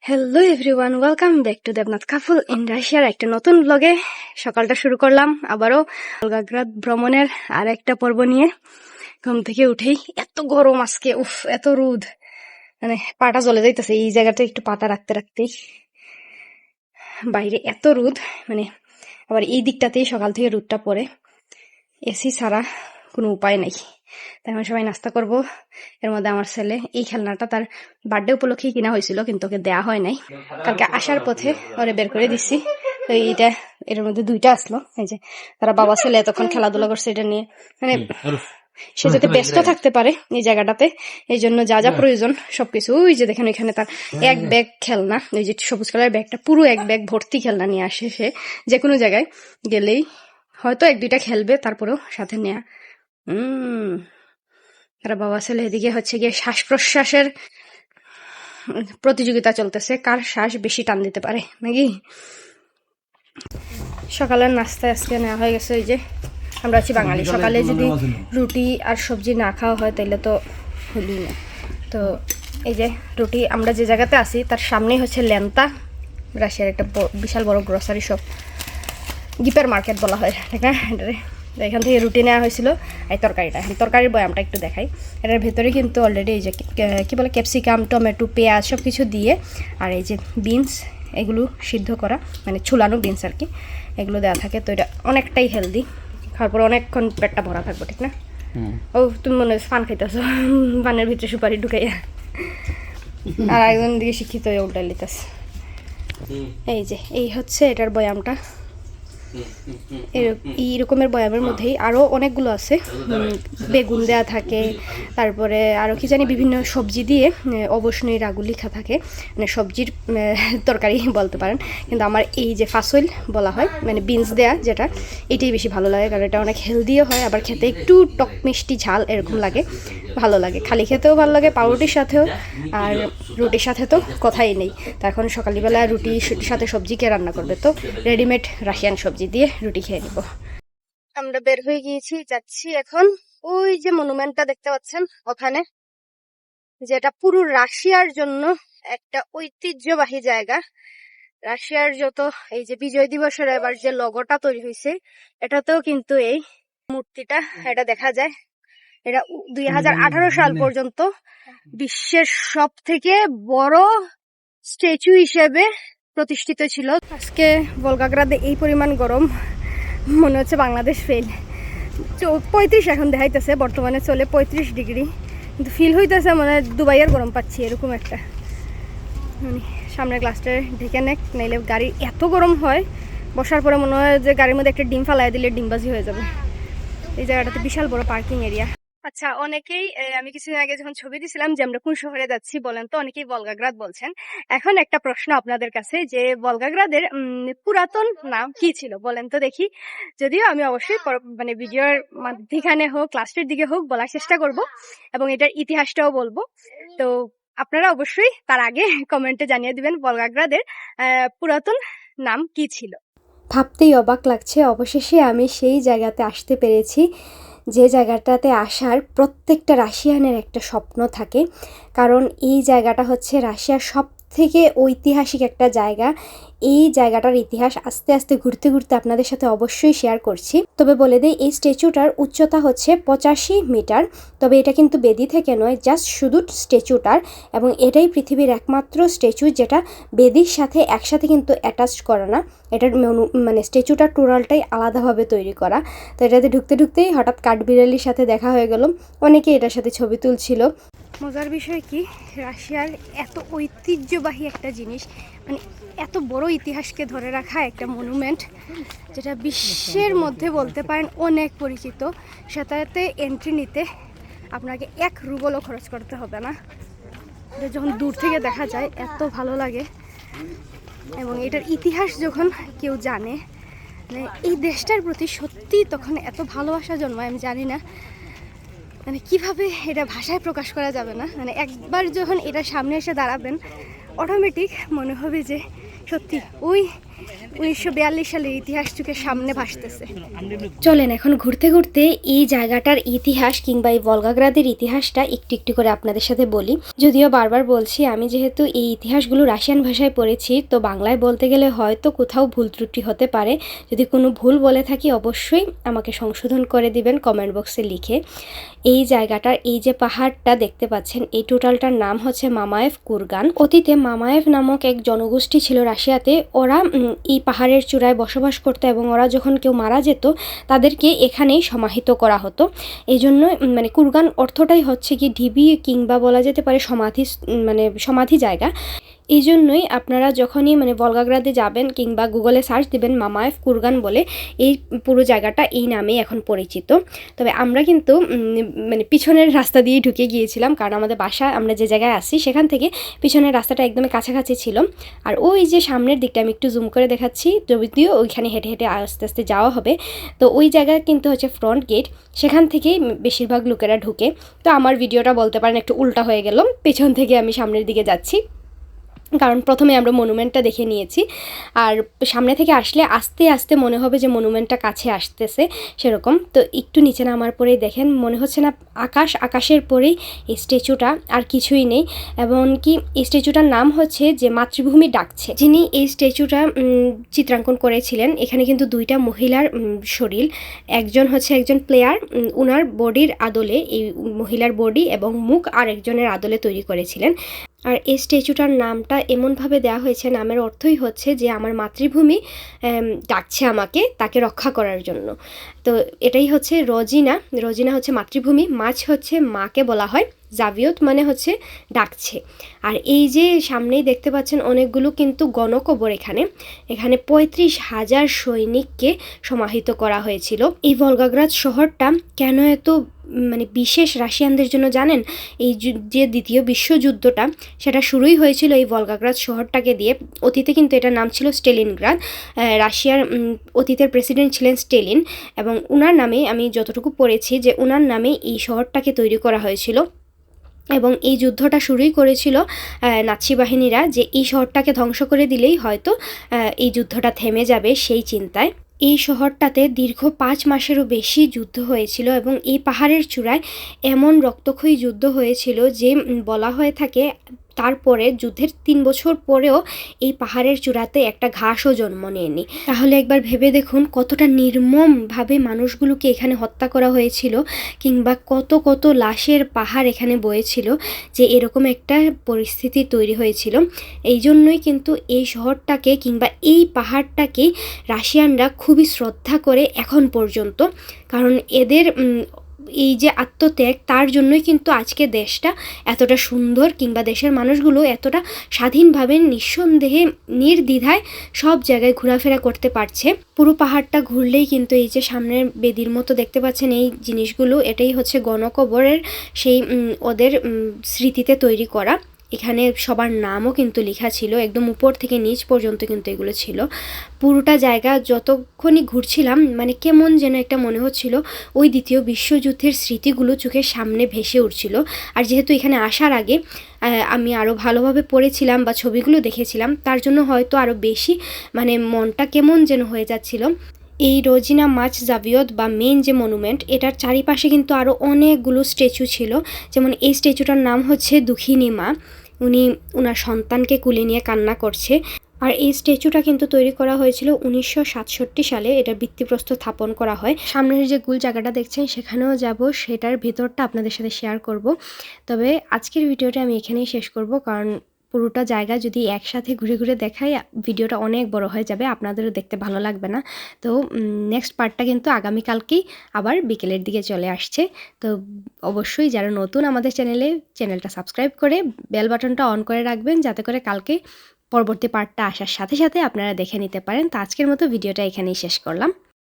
Hello everyone welcome back to Debnath couple in রাশিয়ার একটা নতুন ব্লগে সকালটা শুরু করলাম, আবারও অলগাগ্রাদ ভ্রমণের আর একটা পর্ব নিয়ে। ঘুম থেকে উঠেই এত গরম আজকে, উফ, এত রোদ। মানে পাটা জ্বলে যাইতেছে, এই জায়গাটা একটু পাতা রাখতে রাখতেই। বাইরে এত রোদ মানে আবার এই দিকটাতেই সকাল থেকে রোদটা পড়ে। এসি ছাড়া কোনো উপায় নাই। তাই আমরা সবাই নাস্তা করব। এর মধ্যে আমার ছেলে এই খেলনাটা তার বার্থডে উপলক্ষেই কিনা হয়েছিল কিন্তু ওকে দেয়া হয় নাই। কালকে আসার পথে ওরে বের করে দিচ্ছি তো এইটা এর মধ্যে দুইটা আসলো। এই যে তারা বাবা ছেলে এতক্ষণ খেলাধুলা করছে এটা নিয়ে। মানে সে যাতে ব্যস্ত থাকতে পারে এই জায়গাটাতে। এই জন্য যা যা প্রয়োজন সবকিছু। ওই যে দেখেন এখানে তার এক ব্যাগ খেলনা ওই যে সবুজ কালার ব্যাগটা পুরো এক ব্যাগ ভর্তি খেলনা নিয়ে আসে সে। যে কোনো জায়গায় গেলেই হয়তো এক দুইটা খেলবে তারপরেও সাথে নেয়া। হুম বাবা ছেলে এদিকে হচ্ছে গিয়ে শ্বাস প্রশ্বাসের প্রতিযোগিতা চলতেছে। কার শ্বাস বেশি টান দিতে পারে নাকি? সকালের নাস্তায় আজকে নেওয়া হয়ে গেছে ওই যে আমরা আছি বাঙালি। সকালে যদি রুটি আর সবজি না খাওয়া হয় তাহলে তো হলি না। তো এই যে রুটি আমরা যে জায়গাতে আছি তার সামনেই হচ্ছে লেন্তা রাশিয়ার একটা বিশাল বড় গ্রসারি শপ গিপার মার্কেট বলা হয় ঠিক না? এটারে তো এখান থেকে রুটি নেওয়া হয়েছিল এই তরকারিটা। এই তরকারির বয়ামটা একটু দেখাই। এটার ভেতরে কিন্তু অলরেডি এই যে কি- বলে ক্যাপসিকাম টমেটো পেঁয়াজ সব কিছু দিয়ে আর এই যে বিনস এগুলো সিদ্ধ করা মানে ছুলানো বিনস আর কি এগুলো দেওয়া থাকে। তো এটা অনেকটাই হেলদি খাওয়ার পর অনেকক্ষণ পেটটা ভরা থাকব ঠিক না? ও তুমি মনে হয় পান খাইতেছো। পানের ভিতরে সুপারি ঢুকাইয়া। আর একজন দিকে শিক্ষিত হয়ে উল্টা লিতেছে এই যে এই হচ্ছে এটার বয়ামটা। এর- এই রকমের বয়ামের মধ্যেই আরও অনেকগুলো আছে। বেগুন দেওয়া থাকে, তারপরে আরও কি জানি বিভিন্ন সবজি দিয়ে অবশ্যই রাগু লিখা থাকে। মানে সবজির তরকারি বলতে পারেন। কিন্তু আমার এই যে ফাসল বলা হয় মানে বিনস দেয়া যেটা, এটাই বেশি ভালো লাগে। কারণ এটা অনেক হেলদিও হয়, আবার খেতে একটু টক মিষ্টি ঝাল এরকম লাগে। ভালো লাগে। খালি খেতেও ভালো লাগে, পাউরুটির সাথেও, আর রুটির সাথে তো কথাই নেই। তো এখন সকালবেলা রুটির সাথে সবজি কে রান্না করবে? তো রেডিমেড রাশিয়ান সবজি দিয়ে রুটি খেয়ে নিব। আমরা বের হয়ে গিয়েছি, যাচ্ছি এখন ওই যে মনুমেন্টটা দেখতে পাচ্ছেন ওখানে, যেটা পুরো রাশিয়ার জন্য একটা ঐতিহ্যবাহী জায়গা। রাশিয়ার যত এই যে বিজয় দিবসের এবার যে লগোটা তৈরি হয়েছে, এটাতেও কিন্তু এই মূর্তিটা, এটা দেখা যায়। এটা দুই হাজার আঠারো সাল পর্যন্ত বিশ্বের সব থেকে বড় স্ট্যাচু হিসেবে প্রতিষ্ঠিত ছিল। আজকে বলগাগ্রাদে এই পরিমাণ গরম মনে হচ্ছে বাংলাদেশ ফেল পঁয়ত্রিশ এখন দেখাইতেছে বর্তমানে চলে পঁয়ত্রিশ ডিগ্রি। কিন্তু ফিল হইতেছে মানে দুবাইয়ের গরম পাচ্ছি এরকম একটা। মানে সামনের গ্লাসটা ঢেকে নেক নাইলে গাড়ি এত গরম হয় বসার পরে মনে হয় যে গাড়ির মধ্যে একটা ডিম ফালাই দিলে ডিমবাজি হয়ে যাবে। এই জায়গাটাতে বিশাল বড় পার্কিং এরিয়া আচ্ছা অনেকেই আমি কিছুদিন আগে যখন ছবি দিছিলাম যে আমরা কোন শহরে যাচ্ছি বলেন তো, অনেকেই বলগাগ্রাদ বলছেন। এখন একটা প্রশ্ন আপনাদের কাছে যে বলগাগ্রাদের পুরাতন নাম কি ছিল? বলেন তো দেখি। যদিও আমি অবশ্যই মানে ভিডিওর মাধ্যখানে হোক লাস্টের দিকে হোক বলার চেষ্টা করব এবং এটার ইতিহাসটাও বলব। তো আপনারা অবশ্যই তার আগে কমেন্টে জানিয়ে দিবেন বলগাগ্রাদের পুরাতন নাম কি ছিল। ভাবতেই অবাক লাগছে, অবশেষে আমি সেই জায়গাতে আসতে পেরেছি। যে জায়গাটাতে আসার প্রত্যেকটা রাশিয়ানের একটা স্বপ্ন থাকে। কারণ এই জায়গাটা হচ্ছে রাশিয়ার সব থেকে ঐতিহাসিক একটা জায়গা। এই জায়গাটার ইতিহাস আস্তে আস্তে ঘুরতে ঘুরতে আপনাদের সাথে অবশ্যই শেয়ার করছি। তবে বলে দিই, এই স্ট্যাচুটার উচ্চতা হচ্ছে পঁচাশি মিটার তবে এটা কিন্তু বেদি থেকে নয় জাস্ট শুধু স্ট্যাচুটার এবং এটাই পৃথিবীর একমাত্র স্ট্যাচু যেটা বেদির সাথে একসাথে কিন্তু অ্যাটাচ করা না। এটার মানে স্ট্যাচুটার টোটালটাই আলাদাভাবে তৈরি করা। তো এটাতে ঢুকতে ঢুকতেই হঠাৎ কাঠবিড়ালির সাথে দেখা হয়ে গেল। অনেকে এটার সাথে ছবি তুলছিল। মজার বিষয় কি? রাশিয়ার এত ঐতিহ্যবাহী একটা জিনিস মানে এত বড় ইতিহাসকে ধরে রাখা একটা মনুমেন্ট যেটা বিশ্বের মধ্যে বলতে পারেন অনেক পরিচিত। সেটাতে এন্ট্রি নিতে আপনাকে এক রুবলও খরচ করতে হবে না। এটা যখন দূর থেকে দেখা যায়, এত ভালো লাগে। এবং এটার ইতিহাস যখন কেউ জানে মানে এই দেশটার প্রতি সত্যি তখন এত ভালোবাসা জন্মায়, আমি জানি না। মানে কীভাবে এটা ভাষায় প্রকাশ করা যাবে না? মানে একবার যখন এটা সামনে এসে দাঁড়াবেন অটোমেটিক মনে হবে যে সত্যি ওই উনিশশো বিয়াল্লিশ সালের ইতিহাস যুগের সামনে ভাসতেছে। চলেন এখন ঘুরতে ঘুরতে এই জায়গাটার ইতিহাস কিংবা এই বলগাগ্রাদের ইতিহাসটা একটু একটু করে আপনাদের সাথে বলি। যদিও বারবার বলছি, আমি যেহেতু এই ইতিহাসগুলো রাশিয়ান ভাষায় পড়েছি, তো বাংলায় বলতে গেলে হয়তো কোথাও ভুল ত্রুটি হতে পারে। যদি কোনো ভুল বলে থাকি, অবশ্যই আমাকে সংশোধন করে দিবেন, কমেন্ট বক্সে লিখে। এই জায়গাটার, এই যে পাহাড়টা দেখতে পাচ্ছেন, এই টোটালটার নাম হচ্ছে মামায়েভ কুরগান। অতীতে মামায়েভ নামক এক জনগোষ্ঠী ছিল রাশিয়াতে। ওরা এই পাহাড়ের চূড়ায় বসবাস করতো এবং ওরা যখন কেউ মারা যেত, তাদেরকে এখানেই সমাহিত করা হতো। এই জন্য মানে কুরগান অর্থটাই হচ্ছে কি, ঢিবি কিংবা বলা যেতে পারে সমাধি মানে সমাধি জায়গা। এই জন্যই আপনারা যখনই মানে বলগাগ্রাদে যাবেন কিংবা গুগলে সার্চ দিবেন মামায়েফ কুরগান বলে, এই পুরো জায়গাটা এই নামেই এখন পরিচিত। তবে আমরা কিন্তু মানে পিছনের রাস্তা দিয়েই ঢুকে গিয়েছিলাম, কারণ আমাদের বাসা আমরা যে জায়গায় আসি সেখান থেকে পিছনের রাস্তাটা একদমই কাছাকাছি ছিল। আর ওই যে সামনের দিকটা আমি একটু জুম করে দেখাচ্ছি, যদিও ওইখানে হেঁটে হেঁটে আস্তে আস্তে যাওয়া হবে। তো ওই জায়গায় কিন্তু হচ্ছে ফ্রন্ট গেট সেখান থেকেই বেশিরভাগ লোকেরা ঢুকে। তো আমার ভিডিওটা বলতে পারেন একটু উল্টা হয়ে গেল, পেছন থেকে আমি সামনের দিকে যাচ্ছি। কারণ প্রথমে আমরা মনুমেন্টটা দেখে নিয়েছি। আর সামনে থেকে আসলে আস্তে আস্তে মনে হবে যে মনুমেন্টটা কাছে আসতেছে সেরকম। তো একটু নিচে নামার পরেই দেখেন, মনে হচ্ছে না আকাশ, আকাশের পরেই স্ট্যাচুটা আর কিছুই নেই। এবং কি এই স্ট্যাচুটার নাম হচ্ছে যে মাতৃভূমি ডাকছে। যিনি এই স্ট্যাচুটা চিত্রাঙ্কন করেছিলেন, এখানে কিন্তু দুইটা মহিলার শরীর। একজন হচ্ছে একজন প্লেয়ার উনার বডির আদলে এই মহিলার বডি এবং মুখ আর একজনের আদলে তৈরি করেছিলেন। আর এই স্ট্যাচুটার নামটা এমনভাবে দেওয়া হয়েছে, নামের অর্থই হচ্ছে যে আমার মাতৃভূমি ডাকছে আমাকে তাকে রক্ষা করার জন্য। তো এটাই হচ্ছে রজিনা রজিনা হচ্ছে মাতৃভূমি, মাছ হচ্ছে মাকে বলা হয়। জাভিয়ত মানে হচ্ছে ডাকছে। আর এই যে সামনেই দেখতে পাচ্ছেন অনেকগুলো কিন্তু গণকবর এখানে। এখানে পঁয়ত্রিশ হাজার সৈনিককে সমাহিত করা হয়েছিল। এই ভলগাগ্রাজ শহরটা কেন এত মানে বিশেষ রাশিয়ানদের জন্য জানেন? এই যে দ্বিতীয় বিশ্বযুদ্ধটা, সেটা শুরুই হয়েছিল এই ভলগাগ্রাদ শহরটাকে দিয়ে। অতীতে কিন্তু এটার নাম ছিল স্টেলিনগ্রাদ। রাশিয়ার অতীতের প্রেসিডেন্ট ছিলেন স্টেলিন। এবং উনার নামে আমি যতটুকু পড়েছি যে উনার নামে এই শহরটাকে তৈরি করা হয়েছিল। এবং এই যুদ্ধটা শুরুই করেছিল নাচি বাহিনীরা যে এই শহরটাকে ধ্বংস করে দিলেই হয়তো এই যুদ্ধটা থেমে যাবে সেই চিন্তায়। এই শহরটাতে দীর্ঘ পাঁচ মাসেরও বেশি যুদ্ধ হয়েছিল এবং এই পাহাড়ের চূড়ায় এমন রক্তক্ষয়ী যুদ্ধ হয়েছিল যে বলা হয়ে থাকে তারপরে যুদ্ধের তিন বছর পরেও এই পাহাড়ের চূড়াতে একটা ঘাসও জন্ম নেয়নি। তাহলে একবার ভেবে দেখুন কতটা নির্মমভাবে মানুষগুলোকে এখানে হত্যা করা হয়েছিল কিংবা কত কত লাশের পাহাড় এখানে বয়েছিল যে এরকম একটা পরিস্থিতি তৈরি হয়েছিল। এই জন্যই কিন্তু এই শহরটাকে কিংবা এই পাহাড়টাকে রাশিয়ানরা খুবই শ্রদ্ধা করে এখন পর্যন্ত। কারণ এদের এই যে আত্মত্যাগ, তার জন্যই কিন্তু আজকে দেশটা এতটা সুন্দর কিংবা দেশের মানুষগুলো এতটা স্বাধীনভাবে নিঃসন্দেহে, নির্দ্বিধায় সব জায়গায় ঘোরাফেরা করতে পারছে। পুরো পাহাড়টা ঘুরলেই কিন্তু এই যে সামনের বেদির মতো দেখতে পাচ্ছেন এই জিনিসগুলো, এটাই হচ্ছে গণকবরের সেই ওদের স্মৃতিতে তৈরি করা। এখানে সবার নামও কিন্তু লেখা ছিল, একদম উপর থেকে নিচ পর্যন্ত কিন্তু এগুলো ছিল। পুরোটা জায়গা যতক্ষণই ঘুরছিলাম মানে কেমন যেন একটা মনে হচ্ছিল, ওই দ্বিতীয় বিশ্বযুদ্ধের স্মৃতিগুলো চোখের সামনে ভেসে উঠছিল। আর যেহেতু এখানে আসার আগে আমি আরও ভালোভাবে পড়েছিলাম বা ছবিগুলো দেখেছিলাম, তার জন্য হয়তো আরও বেশি মানে মনটা কেমন যেন হয়ে যাচ্ছিল। এই রোজিনা মাছ জাভিয়ত বা মেন যে মনুমেন্ট, এটার চারিপাশে কিন্তু আরও অনেকগুলো স্ট্যাচু ছিল। যেমন এই স্ট্যাচুটার নাম হচ্ছে দুঃখিনী মা। উনি ওনার সন্তানকে কুলে নিয়ে কান্না করছে। আর এই স্ট্যাচুটা কিন্তু তৈরি করা হয়েছিল উনিশশো সাতষট্টি সালে। এটার ভিত্তিপ্রস্তর স্থাপন করা হয়। সামনের যে গুল জায়গাটা দেখছেন, সেখানেও যাব। সেটার ভেতরটা আপনাদের সাথে শেয়ার করব। তবে আজকের ভিডিওটা আমি এখানেই শেষ করব, কারণ পুরোটা জায়গা যদি একসাথে ঘুরে ঘুরে দেখাই, ভিডিওটা অনেক বড় হয়ে যাবে, আপনাদেরও দেখতে ভালো লাগবে না। তো নেক্সট পার্টটা কিন্তু আগামীকালকেই আবার বিকেলের দিকে চলে আসছে। তো, অবশ্যই যারা নতুন আমাদের চ্যানেলে চ্যানেলটা সাবস্ক্রাইব করে বেল বাটনটা অন করে রাখবেন, যাতে করে কালকে পরবর্তী পার্টটা আসার সাথে সাথে আপনারা দেখে নিতে পারেন। তো, আজকের মতো ভিডিওটা এখানেই শেষ করলাম।